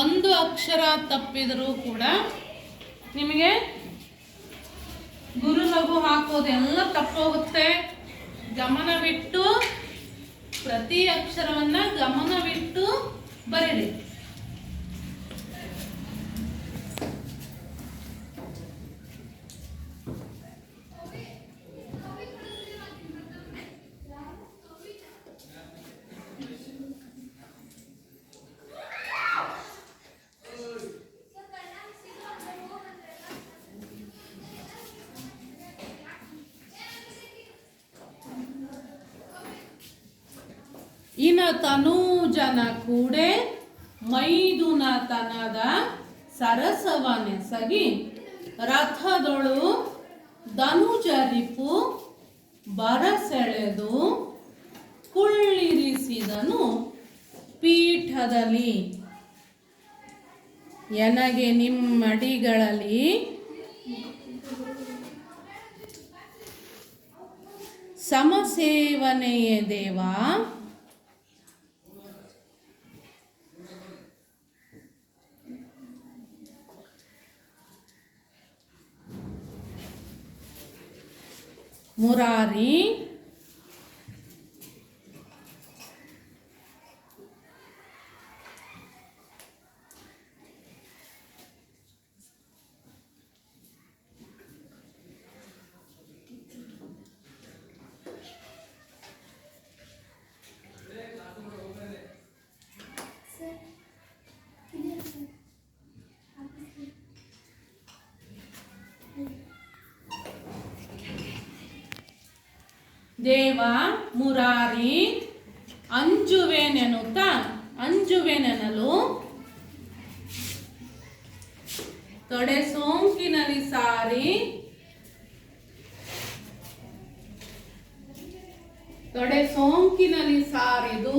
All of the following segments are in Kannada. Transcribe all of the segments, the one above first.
ಒಂದು ಅಕ್ಷರ ತಪ್ಪಿದರೂ ಕೂಡ ನಿಮಗೆ ಗುರು ಲಘು ಹಾಕೋದೆಲ್ಲ ತಪ್ಪೋಗುತ್ತೆ. ಗಮನವಿಟ್ಟು ಪ್ರತಿ ಅಕ್ಷರವನ್ನ ಗಮನವಿಟ್ಟು ಬರೀರಿ ಇನ ತನೂಜನ ಕೂಡೆ ಮೈದುನತನದ ಸರಸವನೆಸಗಿ ರಥದೊಳು ಧನುಜರಿಪು ಬರಸೆಳೆದು ಕುಳ್ಳಿರಿಸಿದನು ಪೀಠದಲ್ಲಿ. ಎನಗೆ ನಿಮ್ಮಡಿಗಳಲ್ಲಿ ಸಮಸೇವನೆಯೇ ದೇವಾ? ಮುರಾರಿ ದೇವ, ಮುರಾರಿ ಅಂಜುವೆನೆನುತ್ತ ಅಂಜುವೆನೆನಲು ತೊಡೆ ಸೋಂಕಿನಲ್ಲಿ ಸಾರಿ. ತೊಡೆ ಸೋಂಕಿನಲ್ಲಿ ಸಾರಿದು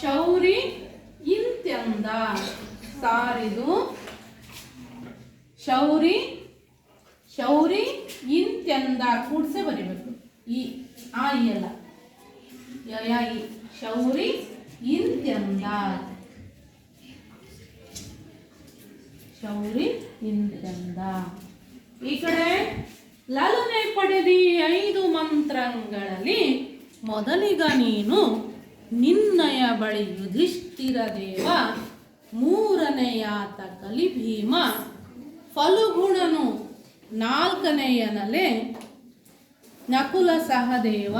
ಶೌರಿ ಇಂತ್ಯಂದ. ಸಾರಿದು ಶೌರಿ ಶೌರಿ ಇಂತ್ಯಂದ ಕೂಡ್ಸೆ ಬರಿಬೇಕು. ಈ, ಆ ಇ ಅಲ್ಲ ಈ. ಶೌರಿ ಇಂತ್ಯಂದ ಶೌರಿ ಇಂತ್ಯಂದ ಈ ಕಡೆ, ಲಲನೆ ಪಡೆದಿ ಐದು ಮಂತ್ರಗಳಲ್ಲಿ, ಮೊದಲಿಗ ನೀನು ನಿನ್ನಯ ಬಳಿ ಯುಧಿಷ್ಠಿರ ದೇವ ಮೂರನೆಯಾತ ಕಲಿಭೀಮ ಫಲುಗುಣನು ನಾಲ್ಕನೆಯನಲೆ ನಕುಲ ಸಹದೇವ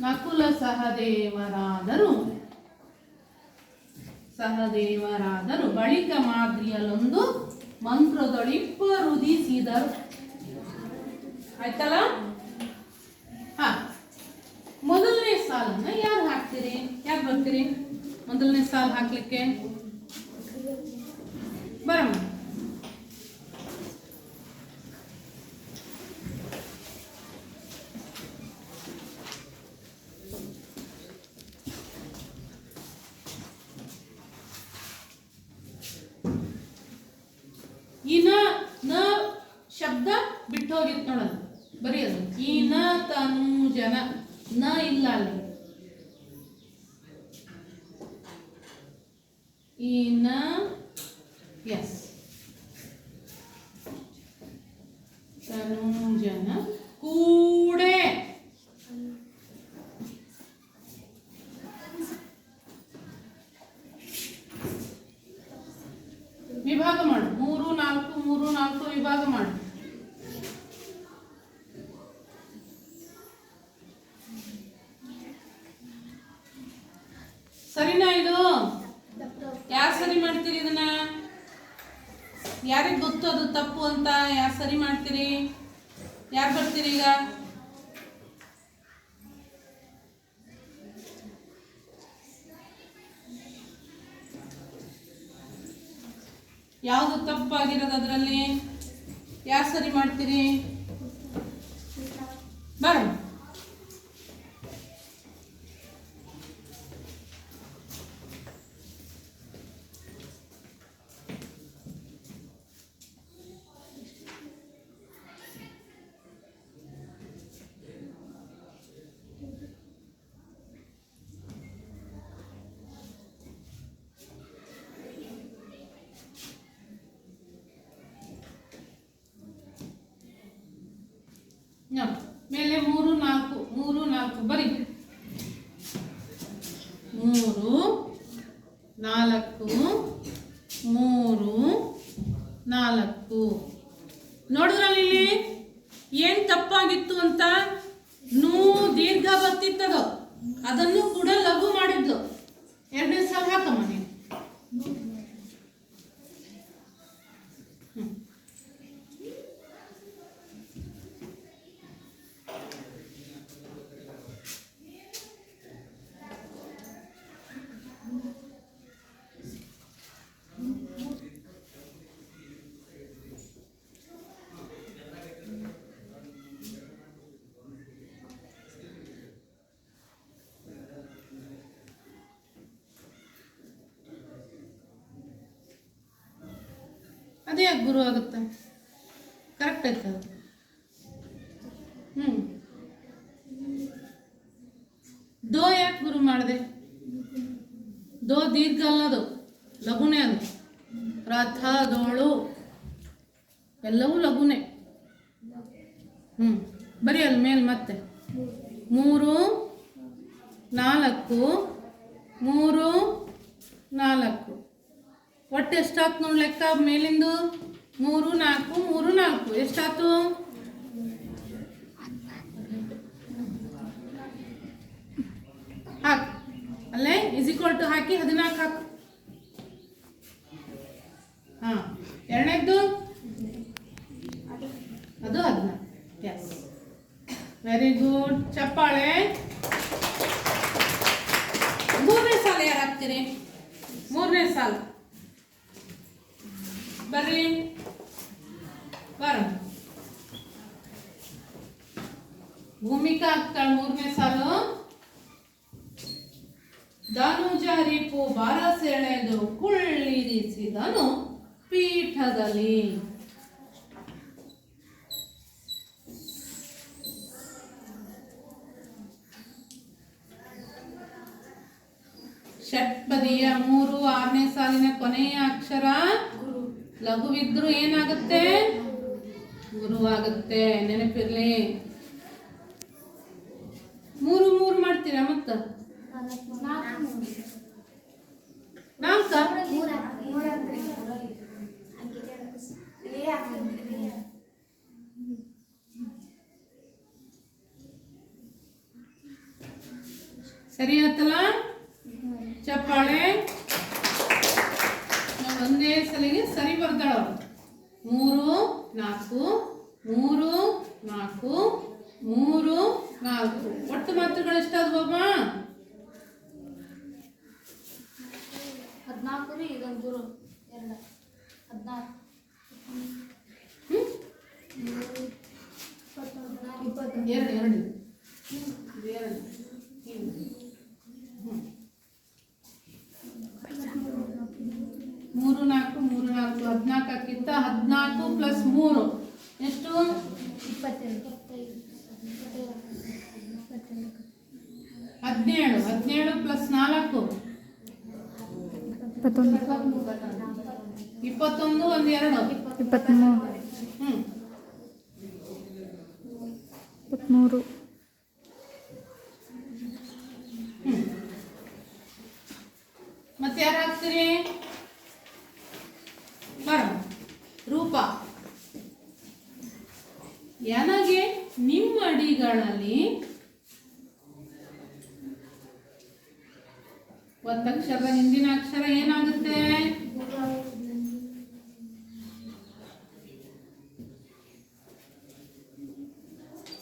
ನಕುಲ ಸಹದೇವರಾದರು. ಸಹದೇವರಾದರು ಬಳಿಕ ಮಾದ್ರಿಯಲ್ಲೊಂದು ಮಂತ್ರದೊಳಿಬ್ಬರುದಿಸಿದರು ಆಯ್ತಲ್ಲ? ಹ. ಮೊದಲನೇ ಸಾಲನ್ನ ಯಾರು ಹಾಕ್ತೀರಿ? ಯಾರು ಬರ್ತೀರಿ ಮೊದಲನೇ ಸಾಲು ಹಾಕ್ಲಿಕ್ಕೆ ಬರಮ್ಮ ತನು ಜನ ಕೂಡೆ. ವಿಭಾಗ ಮಾಡು. ಮೂರು, ನಾಲ್ಕು ಮೂರು, ನಾಲ್ಕು, ವಿಭಾಗ ಮಾಡು. ಸರಿನಾ ಇದು? ಯಾರು ಸರಿ ಮಾಡ್ತೀರಿ ಇದನ್ನ? ಯಾರಿಗೆ ಗೊತ್ತು ಅದು ತಪ್ಪು ಅಂತ? ಯಾರು ಸರಿ ಮಾಡ್ತೀರಿ? ಬರ್ತೀರಿ ಈಗ ಯಾವುದು ತಪ್ಪಾಗಿರೋದು ಅದರಲ್ಲಿ? ಯಾರು ಸರಿ ಮಾಡ್ತೀರಿ? ಬರೋಣ ನಾಲ್ಕು ಬರಿ ಮೂರು ನಾಲ್ಕು ಮೂರು ನಾಲ್ಕು ನೋಡಿದ್ರಲ್ಲ ಇಲ್ಲಿ ಏನ್ ತಪ್ಪಾಗಿತ್ತು ಅಂತ ನೂ ದೀರ್ಘ ಬರ್ತಿತ್ತದು ಅದನ್ನು ಕೂಡ ಲಘು ಮಾಡಿದ್ಲು. ಎರಡನೇ ಸಲ ಹಾಕಮ್ಮ ನೀನು. ಗುರು ಆಗುತ್ತೆ. ಕರೆಕ್ಟ್ ಅದು ಹ್ಞೂ ದೋ ಯಾಕೆ ಗುರು ಮಾಡಿದೆ? ದೋ ದೀರ್ಘ ಅಲ್ಲದು, ಲಘುನೇ ಅದು. ರಥ ದೋಳು ಎಲ್ಲವೂ ಲಘುನೇ. ಹ್ಞೂ ಬರೀ ಅಲ್ಲಿ ಮೇಲೆ ಮತ್ತೆ. ಮೂರು, ನಾಲ್ಕು ಮೂರು, ನಾಲ್ಕು. ಒಟ್ಟು ಎಷ್ಟಾಗ್ತು ನೋಡಿ ಲೆಕ್ಕ ಮೇಲಿಂದು? ಮೂರು ನಾಲ್ಕು ಮೂರು ನಾಲ್ಕು. ಎಷ್ಟಾಯ್ತು? ಹಾಕು. ಅಲ್ಲೇ? ಇಸ್ ಈಕ್ವಲ್ ಟು ಹಾಕಿ, ಹದಿನಾಲ್ಕು ಹಾಕು. ಹಾಂ. ಎರಡನೇದ್ದು? ಅದು ಹದಿನಾಲ್ಕು. ಎಸ್ ವೆರಿ ಗುಡ್ ಚಪ್ಪಾಳೆ. ಮೂರನೇ ಸಾಲ ಯಾರು ಹಾಕ್ತೀರಿ ಮೂರನೇ ಸಾಲ. ಬರ್ರಿ. ಬರ ಭೂಮಿಕಾ ಆಗ್ತಾಳೆ ಮೂರನೇ ಸಾಲು. ಧನುಜ ಹರಿಪು ಬಾರಸೆಳೆದು ಕುಳ್ಳಿರಿಸಿದನು ಪೀಠದಲ್ಲಿ. ಷಟ್ಪದಿಯ ಮೂರು ಆರನೇ ಸಾಲಿನ ಕೊನೆಯ ಅಕ್ಷರ. ಲಘುವಿದ್ರು ಏನಾಗುತ್ತೆ? ಗುರುವಾಗುತ್ತೆ ನೆನಪಿರ್ಲಿ. ಮೂರು ಮೂರು ಮಾಡ್ತೀರಾ ಮತ್ತ? ಸರಿ ಆಯ್ತಲ್ಲ ಚಪ್ಪಾಳೆ? ಒಂದೇ ಸಲಿಗೆ ಸರಿ ಬರ್ತಾಳ ಮೂರು? ನಾಲ್ಕು ಮೂರು ನಾಲ್ಕು ಮೂರು ನಾಲ್ಕು. ಒಟ್ಟು ಮಾತುಗಳು ಎಷ್ಟಾದ್ವು ಬಾಬಾ ಹದಿನಾಲ್ಕು ರೀ ಇದೊಂದು ಎರಡು. ಹದಿನಾಲ್ಕು. ಎರಡು ಎರಡು. ಎರಡು ಹಿಂಗೆ. ಹ್ಮ್. ಮೂರು ನಾಲ್ಕು ಮೂರು ನಾಲ್ಕು ಹದಿನಾಲ್ಕಕ್ಕಿಂತ ಹದಿನಾಲ್ಕು ಪ್ಲಸ್ ಮೂರು. ಎಷ್ಟು? ಇಪ್ಪತ್ತೆರಡು ಹದಿನೇಳು ಹದಿನೇಳು ಪ್ಲಸ್ ನಾಲ್ಕು. ಇಪ್ಪತ್ತೊಂದು. ಇಪ್ಪತ್ತೊಂದು ಒಂದು ಎರಡು. ಇಪ್ಪತ್ತ್ಮೂರು. ಹ್ಮ್. ಇಪ್ಪತ್ತ್ಮೂರು ಹ್ಮ್. ಮತ್ತೆ ಯಾರು ಹಾಕ್ತೀರಿ ಬರ ರೂಪ ನನಗೆ ನಿಮ್ಮ ಅಡಿಗಳಲ್ಲಿ ಒತ್ತಕ್ಷರದ ಹಿಂದಿನ ಅಕ್ಷರ ಏನಾಗುತ್ತೆ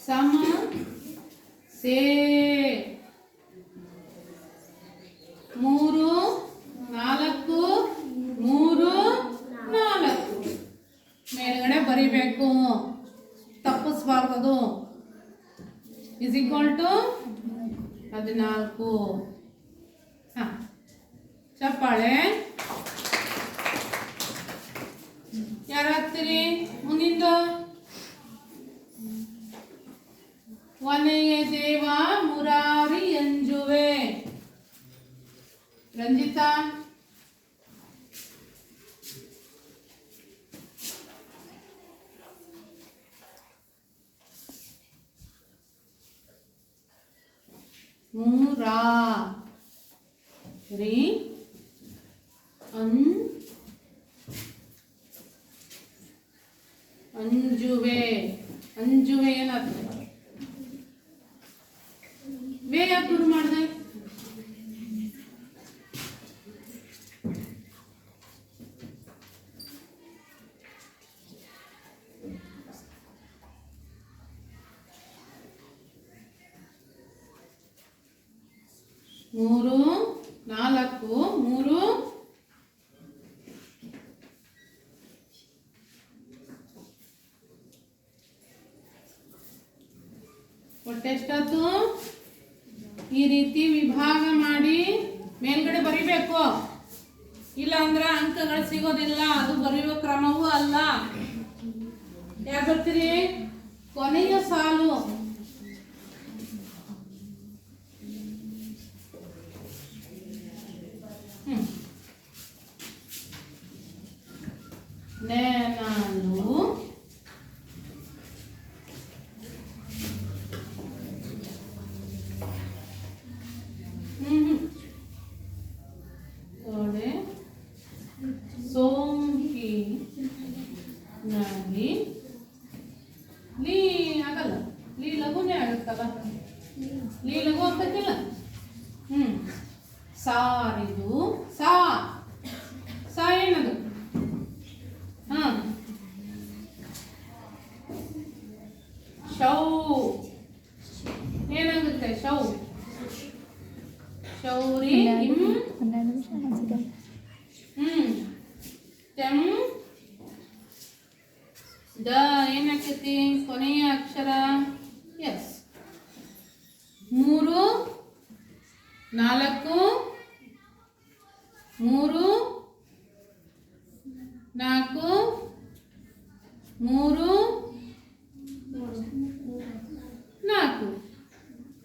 ಸಮ ಸೇ ಮೂರು ನಾಲ್ಕು ಮೂರು ನಾಲ್ಕು ಮೇಲ್ಗಡೆ ಬರಿಬೇಕು ತಪ್ಪಿಸ್ಬಾರ್ದು ಇಸ್ ಈಕ್ವಲ್ ಟು ಹದಿನಾಲ್ಕು ಹಾಂ ಚಪ್ಪಾಳೆ ಯಾರು ಹಾಕ್ತೀರಿ ಮುಂದಿಂದ ವನೆಯ ದೇವ ಮುರಾರಿ ಎಂಜುವೆ ರಂಜಿತಾ ಮೂರ ರಿ ಅನ್ ಅಂಜುವೆ ಅಂಜುವೆ ಏನಾಗ್ತದೆ ಒಟ್ಟೆಷ್ಟಾತು ಈ ರೀತಿ ವಿಭಾಗ ಮಾಡಿ ಮೇಲ್ಗಡೆ ಬರಿಬೇಕು. ಇಲ್ಲ ಅಂದ್ರೆ ಅಂಕಗಳು ಸಿಗೋದಿಲ್ಲ, ಅದು ಬರೆಯುವ ಕ್ರಮವೂ ಅಲ್ಲ. ಯಾಕೆ ಕೊನೆಯ ಸಾಲು ಹ್ಮ್. ನೇ ನಾನು ಹ್ಮ್ ತೊಡೆ ಸೋಂಕಿ ನಲ್ಲಿ ಲೀ ಆಗಲ್ಲ ಲೀ ಲಘುನೇ ಆಗುತ್ತಲ್ಲ ಲೀ ಲಘು ಆಗ್ತೈತಿಲ್ಲ ಹ್ಮ್ ಸಾರಿದು ಸಾ ಸಾ ಏನದು ಹಾ ಶೌ ಏನಾಗುತ್ತೆ ಶೌ ಶೌರಿ ಇಂ ಹನ್ನೆರಡು ನಿಮಿಷ ಅನಿಸಿದೆ ಹ್ಮ್. ಟೆಂ ದ ಏನಾಗ್ತೈತಿ ಕೊನೆಯ ಅಕ್ಷರ. ಎಸ್. ಮೂರು ನಾಲ್ಕು ಮೂರು ನಾಲ್ಕು ಮೂರು ನಾಲ್ಕು.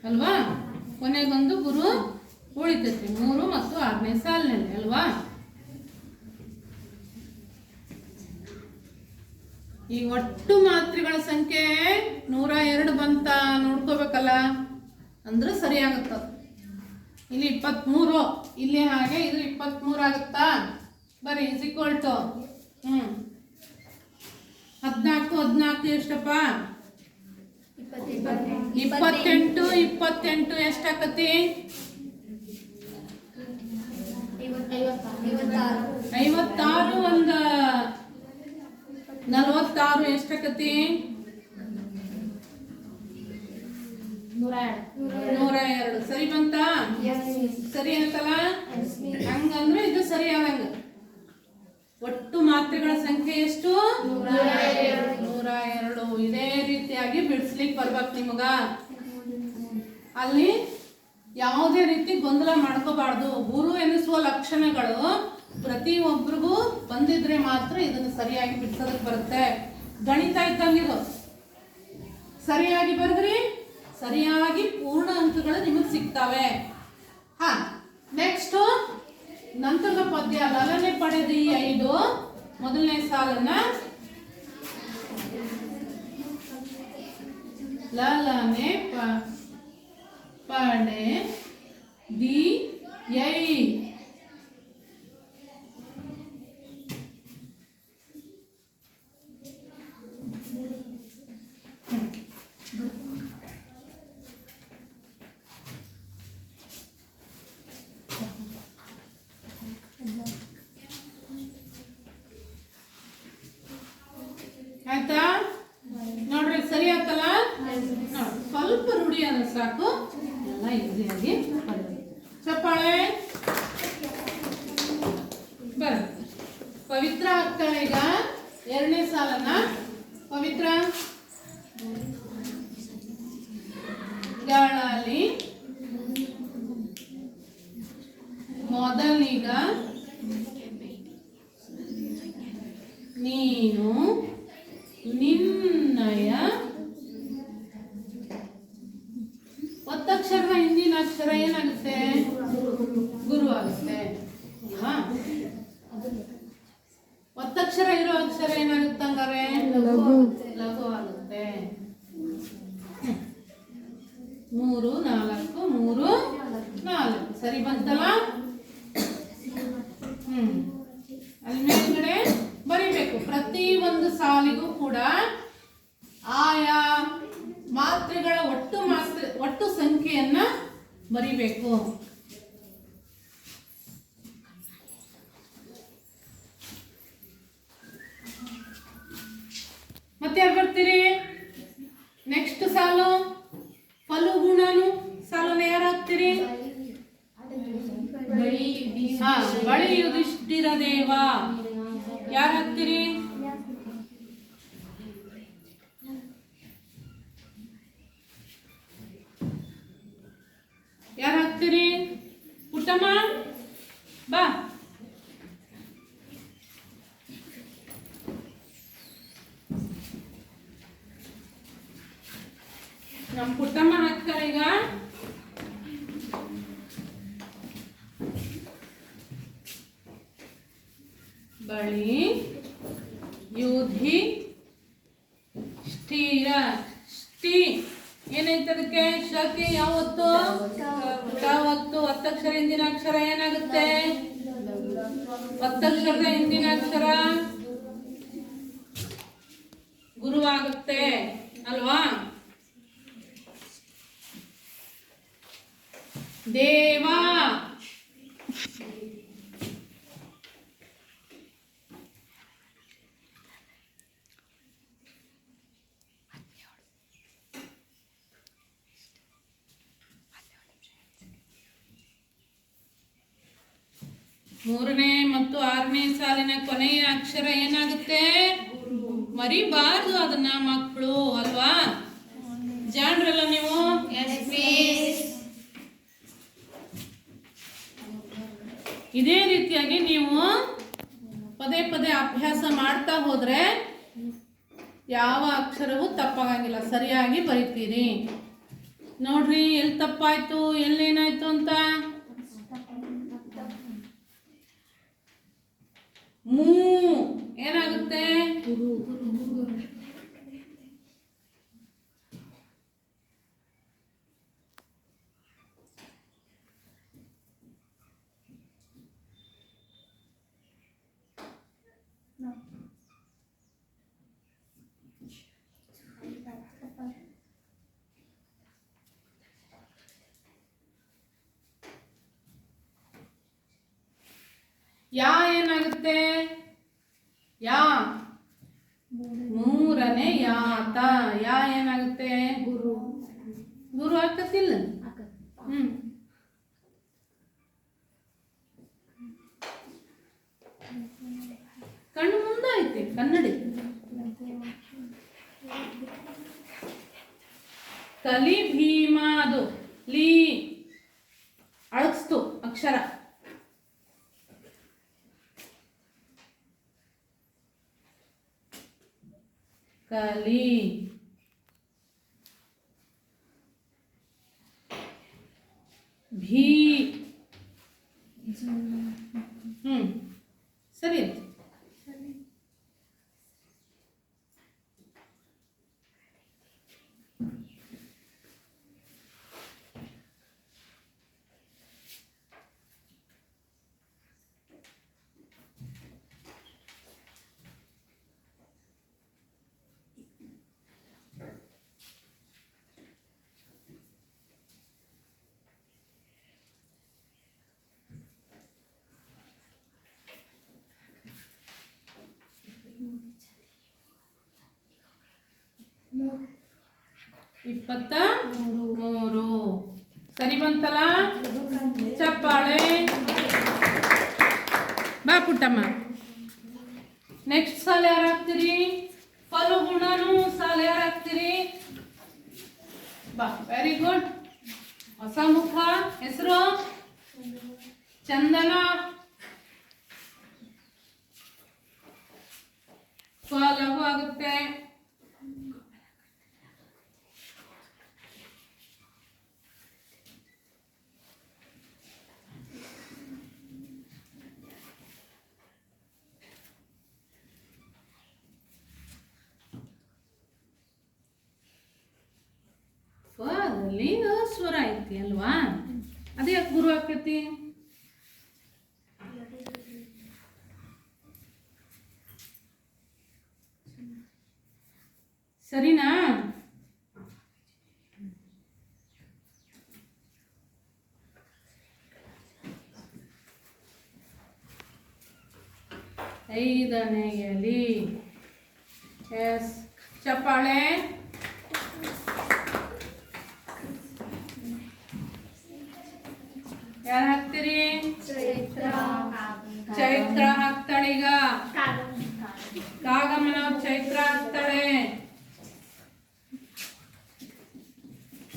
ಅಲ್ವಾ? ಕೊನೆಗೊಂದು ಗುರು. ಉಳಿತೈತಿ ಮೂರು ಮತ್ತು ಆರನೇ ಸಾಲಿನಲ್ಲಿ ಅಲ್ವಾ? ಈ ಒಟ್ಟು ಮಾತ್ರೆಗಳ ಸಂಖ್ಯೆ ನೂರ ಎರಡು ಬಂತ ನೋಡ್ಕೋಬೇಕಲ್ಲ? ಅಂದ್ರೆ ಸರಿಯಾಗುತ್ತ? ಇಲ್ಲಿ ಇಪ್ಪತ್ತ್ಮೂರು. ಇಲ್ಲಿ ಹಾಗೆ ಇದು ಇಪ್ಪತ್ತ್ಮೂರು ಆಗುತ್ತಾ? ಬರೀ ಇಸ್ ಈಕ್ವಲ್ ಟು ಹ್ಞೂ ಹದಿನಾಲ್ಕು ಹದಿನಾಲ್ಕು ಎಷ್ಟಪ್ಪ? ಇಪ್ಪತ್ತೆಂಟು. ಇಪ್ಪತ್ತೆಂಟು ಎಷ್ಟಾಕತಿ ಐವತ್ತಾರು ಒಂದ ನಲವತ್ತಾರು ಎಷ್ಟಾಕತಿ ನೂರ ಎರಡು ಸರಿ ಬಂತ? ಸರಿ ಅಂತಲ್ಲ? ಹಂಗಂದ್ರೆ ಇದು ಸರಿ ಆದಂಗ. ಒಟ್ಟು ಮಾತ್ರೆಗಳ ಸಂಖ್ಯೆ ಎಷ್ಟು? ನೂರ ಎರಡು ಇದೇ ರೀತಿಯಾಗಿ ಬಿಡಿಸ್ಲಿಕ್ಕೆ ಬರ್ಬೇಕು ನಿಮಗ. ಅಲ್ಲಿ ಯಾವುದೇ ರೀತಿ ಗೊಂದಲ ಮಾಡ್ಕೋಬಾರ್ದು. ಗುರು ಎನಿಸುವ ಲಕ್ಷಣಗಳು ಪ್ರತಿಯೊಬ್ಬರಿಗೂ ಬಂದಿದ್ರೆ ಮಾತ್ರ ಇದನ್ನು ಸರಿಯಾಗಿ ಬಿಡ್ಸೋದಕ್ಕೆ ಬರುತ್ತೆ. ಗಣಿತ ಇದ್ದಂಗಿದು ಸರಿಯಾಗಿ ಬರೆದ್ರಿ? ಸರಿಯಾಗಿ ಪೂರ್ಣ ಅಂಕಗಳು ನಿಮಗೆ ಸಿಗ್ತವೆ. ಹಾ ನೆಕ್ಸ್ಟ್ ನಂತರದ ಪದ್ಯ ಲಲನೆ ಪಡೆದಿ ಐದು. ಮೊದಲನೇ ಸಾಲನ್ನ. ಲಲನೆ ಪ ಪಡೆ ದಿ ಐ ಆಯ್ತಾ ನೋಡ್ರಿ ಸರಿ ಆಯ್ತಲ್ಲ ನೋಡಿ ಸ್ವಲ್ಪ ರೂಢಿ ಅಂದ್ರೆ ಸಾಕು ಈಸಿಯಾಗಿ ಚಪ್ಪಾಳೆ ಬರ ಪವಿತ್ರ ಎರಡನೇ ಸಾಲನ್ನ ಪವಿತ್ರ ಗಾಳಲ್ಲಿ ಮೊದಲಿಗ ನೀನು ನಿನ್ನಯ ಒತ್ತಕ್ಷರದ ಹಿಂದಿನ ಅಕ್ಷರ ಏನಾಗುತ್ತೆ ಗುರು ಆಗುತ್ತೆ ಅಲ್ವಾ ಒತ್ತಕ್ಷರ ಇರೋ ಅಕ್ಷರ ಏನಾಗುತ್ತೆ ಹಂಗಾರೆ ಲಘು. ಲಘು ಆಗುತ್ತೆ ಹ್ಮ್. ಮೂರು ನಾಲ್ಕು ಮೂರು ಸರಿ ಬಂತಲ್ಲ? ಹ್ಮ್. ಅಲ್ಲಿ ಬರಿಬೇಕು. ಪ್ರತಿ ಒಂದು ಸಾಲಿಗೂ ಕೂಡ ಆಯಾ ಮಾತ್ರೆಗಳ ಒಟ್ಟು ಮಾತ್ರೆ, ಒಟ್ಟು ಸಂಖ್ಯೆಯನ್ನ ಬರಿಬೇಕು ಮತ್ತೆ ಯಾರು ಬರ್ತೀರಿ ನೆಕ್ಸ್ಟ್ ಸಾಲು ಫಲು ಗುಣನು ಸಾಲನ್ನ ಯಾರು ಹಾಕ್ತೀರಿ ಹಾ ಬಳಿ ಯುಧಿಷ್ಠಿರ ದೇವ ಯಾರು ಹಾಕ್ತೀರಿ ಯಾರು ಹಾಕ್ತೀರಿ ಪುಟ್ಟಮ್ಮ ಬಾ ನಮ್ಮ ಪುಟ್ಟಮ್ಮ ಹಾಕ್ತಾರೆ ಈಗ ಬಳಿ ಯುಧಿ ಸ್ಥಿರ ಸ್ಟಿ ಏನೈತೆ ಅದಕ್ಕೆ ಶಕ್ಕೆ ಯಾವತ್ತು ಯಾವತ್ತು ಒತ್ತಕ್ಷರ ಹಿಂದಿನ ಅಕ್ಷರ ಏನಾಗುತ್ತೆ ಒತ್ತಕ್ಷರದ ಹಿಂದಿನ ಅಕ್ಷರ ಗುರುವಾಗುತ್ತೆ ಅಲ್ವಾ ದೇವ ಮೂರನೇ ಮತ್ತು ಆರನೇ ಸಾಲಿನ ಕೊನೆಯ ಅಕ್ಷರ ಏನಾಗುತ್ತೆ? ಮರಿಬಾರ್ದು ಅದನ್ನ ಮಕ್ಕಳು ಅಲ್ವಾ? ಜಾಣ್ರಲ್ಲ ನೀವು? ಇದೇ ರೀತಿಯಾಗಿ ನೀವು ಪದೇ ಪದೇ ಅಭ್ಯಾಸ ಮಾಡ್ತಾ ಹೋದ್ರೆ ಯಾವ ಅಕ್ಷರವೂ ತಪ್ಪಾಗಂಗಿಲ್ಲ. ಸರಿಯಾಗಿ ಬರಿತೀರಿ. ನೋಡ್ರಿ ಎಲ್ಲಿ ತಪ್ಪಾಯ್ತು ಎಲ್ಲೇನಾಯ್ತು ಅಂತ ಮೂ ಏನಾಗುತ್ತೆ ಯಾ ಏನಾಗುತ್ತೆ? ಯಾ. ಮೂರನೇ ಯಾತ. ಯಾ ಏನಾಗುತ್ತೆ? ಗುರು. ಗುರು ಹಾಕತ್ತಿಲ್ಲ ಹ್ಮ್. ಕಣ್ಣು ಮುಂದೆ ಐತಿ ಕನ್ನಡಿ. ಕಲಿ ಭೀಮಾದು ಲೀ. ಅಳಸ್ತು ಅಕ್ಷರ. ಕಲಿ ಭೀ ಹ್ಮ್ ಸರಿ ಆಯ್ತು ಇಪ್ಪತ್ತ ಮೂರು. ಸರಿ ಬಂತಲ್ಲ? ಚಪ್ಪಾಳೆ. ಬಾ ಪುಟ್ಟಮ್ಮ. ನೆಕ್ಸ್ಟ್ ಸಾಲ ಯಾರು ಹಾಕ್ತೀರಿ ಫಲು ಗುಣನು ಸಾಲ ಯಾರು ಹಾಕ್ತೀರಿ ಬಾ ವೆರಿ ಗುಡ್ ಹೊಸ ಮುಖ ಹೆಸರು? ಚಂದನ. ಫಲವು ಆಗುತ್ತೆ. ಅಲ್ಲಿ ಸ್ವರ ಐತಿ ಅಲ್ವಾ? ಅದೇ ಯಾಕೆ ಗುರು ಆಕೈತಿ ಸರಿನಾ ಐದನೆಯಲ್ಲಿ ಎಸ್ ಚಪ್ಪಾಳೆ ಯಾರು ಹಾಕ್ತೀರಿ ಚೈತ್ರ ಹಾಕ್ತಾಳೀಗ ಕಾಗಮ್ಮನ ಚೈತ್ರ ಹಾಕ್ತಾಳೆ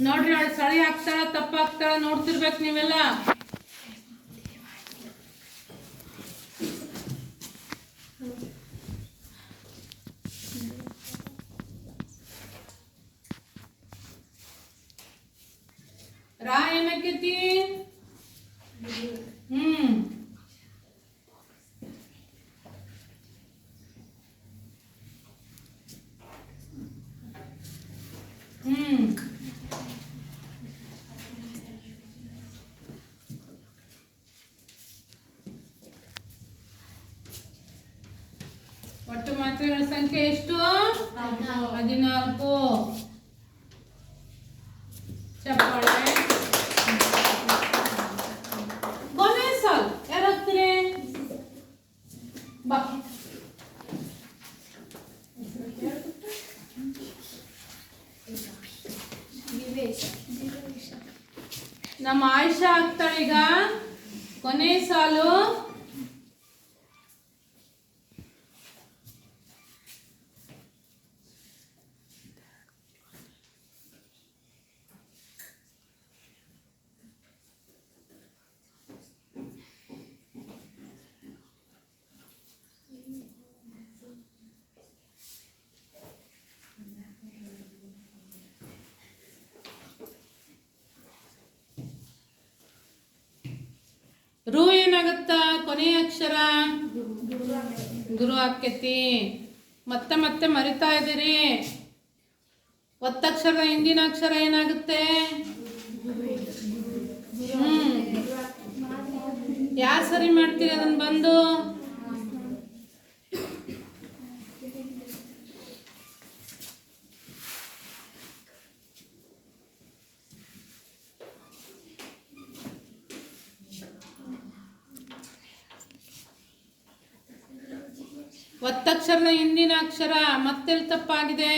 ನೋಡ್ರಿ ಅವಳು ಸಳಿ ಹಾಕ್ತಾಳ ತಪ್ಪಾಗ್ತಾಳ ನೋಡ್ತಿರ್ಬೇಕು ನೀವೆಲ್ಲ ರಾ ಏನಕ್ಕೈತಿ ಹ್ಮ್ ಹ್ಮ್ ಒಟ್ಟು ಮಾತ್ರೆಗಳ ಸಂಖ್ಯೆ ಎಷ್ಟು ಹದಿನಾಲ್ಕು. ಚಪ್ಪಾಳೆ. ಕೊನೆ ಸಾಲ್. ಯಾರಾಗ್ತೀರಿ? ಬಾ. ನಮ್ಮ ಆಯುಷ ಆಗ್ತಾಳೀಗ ಕೊನೆ ಸಾಲು ರು ಏನಾಗತ್ತ ಕೊನೆಯ ಅಕ್ಷರ. ಗುರು ಆಕೇತಿ. ಮತ್ತೆ ಮತ್ತೆ ಮರಿತಾ ಇದ್ದೀರಿ. ಒತ್ತಕ್ಷರದ ಹಿಂದಿನ ಅಕ್ಷರ ಏನಾಗುತ್ತೆ? ಹ್ಮ್. ಯಾರು ಸರಿ ಮಾಡ್ತೀರಿ ಅದನ್ನ ಬಂದು? ಒತ್ತಕ್ಷರದ ಹಿಂದಿನ ಅಕ್ಷರ ಮತ್ತೆಲ್ಲಿ ತಪ್ಪಾಗಿದೆ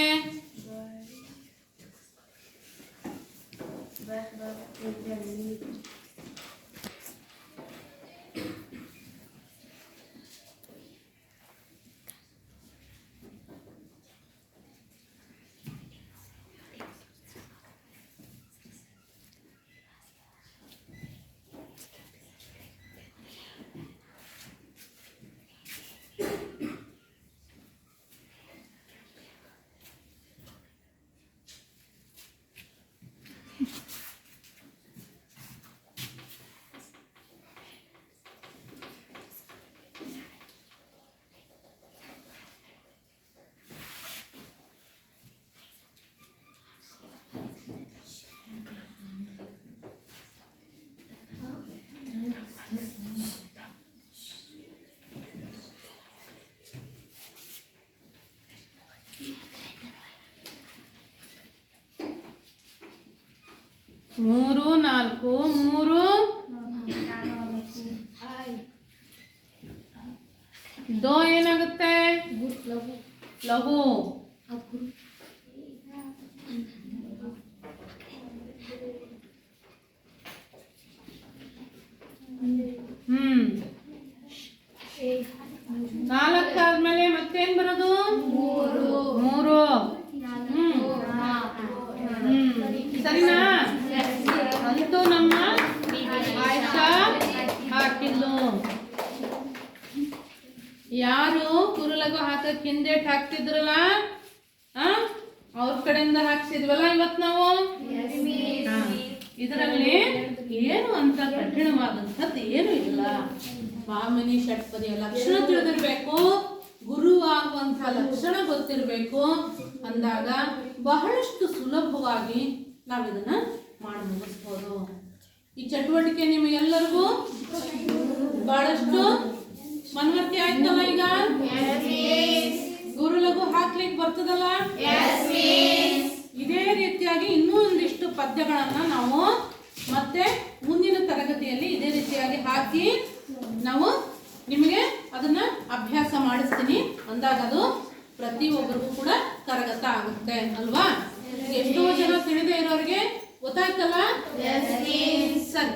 ಮೂರು ನಾಲ್ಕು ಮೂರು. ದೋ ಏನಾಗುತ್ತೆ? ಲಘು ಹ್ಮ್ ನಾಲ್ಕಾದ್ಮೇಲೆ ಮತ್ತೇನ್ ಬರೋದು ಮೂರು ಮೂರು ಹ್ಮ್ ಹ್ಮ್ ಸರಿನಾ ಅಂತೂ ನಮ್ಮ ಆಯ್ಷಾ ಹಾಕಿದ್ಲು ಯಾರು ಕುರುಲಗು ಹಾಕಕ್ ಹಿಂದೇಟ್ ಹಾಕ್ತಿದ್ರಲ್ಲ ಆ ಅವ್ರ ಕಡೆಯಿಂದ ಹಾಕ್ಸಿದ್ವಲ್ಲ ಇವತ್ ನಾವು ಹಾ. ಇದರಲ್ಲಿ ಏನು ಅಂತ ಕಠಿಣವಾದಂಥದ್ದು ಏನು ಇಲ್ಲ. ಮಾಮಿನಿ ಷಟ್ಪದಿಯ ಲಕ್ಷಣ ತಿಳಿದಿರ್ಬೇಕು. ಗುರು ಆಗುವಂತಹ ಲಕ್ಷಣ ಗೊತ್ತಿರಬೇಕು. ಅಂದಾಗ ಬಹಳಷ್ಟು ಸುಲಭವಾಗಿ ನಾವು ಇದನ್ನ ಮಾಡಿ ಮುಗಿಸ್ಬೋದು. ಈ ಚಟುವಟಿಕೆ ನಿಮಗೆಲ್ಲರಿಗೂ ಬಹಳಷ್ಟು ಮನವರ್ತಿ ಆಯ್ತಲ್ಲ ಈಗ? ಗುರು ಲಘು ಹಾಕ್ಲಿಕ್ಕೆ ಬರ್ತದಲ್ಲ? ಇದೇ ರೀತಿಯಾಗಿ ಇನ್ನೂ ಒಂದಿಷ್ಟು ಪದ್ಯಗಳನ್ನ ನಾವು ಮತ್ತೆ ಮುಂದಿನ ತರಗತಿಯಲ್ಲಿ ಇದೇ ರೀತಿಯಾಗಿ ಹಾಕಿ ನಾವು ನಿಮಗೆ ಅದನ್ನ ಅಭ್ಯಾಸ ಮಾಡಿಸ್ತೀನಿ. ಅಂದಾಗ ಅದು ಪ್ರತಿಯೊಬ್ಬರಿಗೂ ಕೂಡ ಕರಗತ ಆಗುತ್ತೆ ಅಲ್ವಾ? ಎಷ್ಟೋ ಜನ ತಿಳಿದೇ ಇರೋರಿಗೆ ಗೊತ್ತಾಯ್ತಲ್ಲ? ಸರಿ.